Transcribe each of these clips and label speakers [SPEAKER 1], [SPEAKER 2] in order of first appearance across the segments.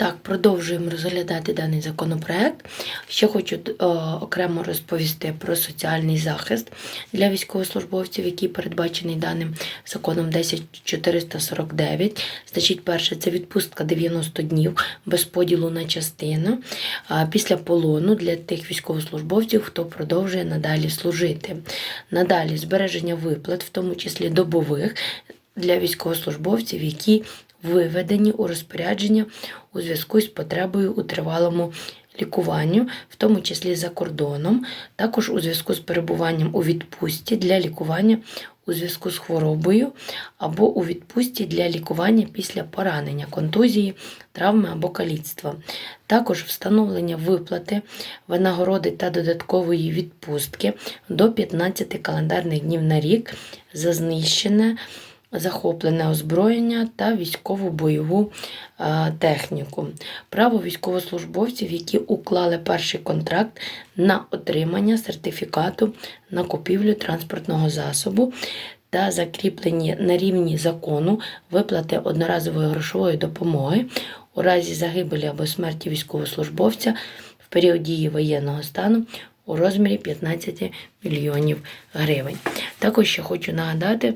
[SPEAKER 1] Так, продовжуємо розглядати даний законопроект. Ще хочу е, окремо розповісти про соціальний захист для військовослужбовців, який передбачений даним законом 10449. Значить, перше, це відпустка 90 днів без поділу на частину після полону для тих військовослужбовців, хто продовжує надалі служити. Надалі збереження виплат, в тому числі добових, для військовослужбовців, які виведені у розпорядження у зв'язку з потребою у тривалому лікуванню, в тому числі за кордоном, також у зв'язку з перебуванням у відпустці для лікування у зв'язку з хворобою або у відпустці для лікування після поранення, контузії, травми або каліцтва. Також встановлення виплати, винагороди та додаткової відпустки до 15 календарних днів на рік за знищене захоплене озброєння та військову бойову е, техніку. Право військовослужбовців, які уклали перший контракт на отримання сертифікату на купівлю транспортного засобу. Та закріплені на рівні закону виплати одноразової грошової допомоги у разі загибелі або смерті військовослужбовця в період дії воєнного стану у розмірі 15 мільйонів гривень. Також ще хочу нагадати,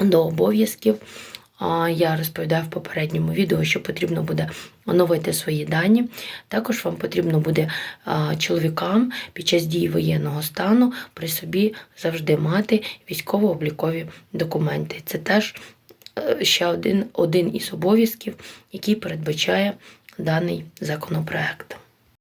[SPEAKER 1] до обов'язків. Я розповідаю в попередньому відео, що потрібно буде оновити свої дані. Також вам потрібно буде чоловікам під час дії воєнного стану при собі завжди мати військово-облікові документи. Це теж е, ще один, один із обов'язків, який передбачає даний законопроект.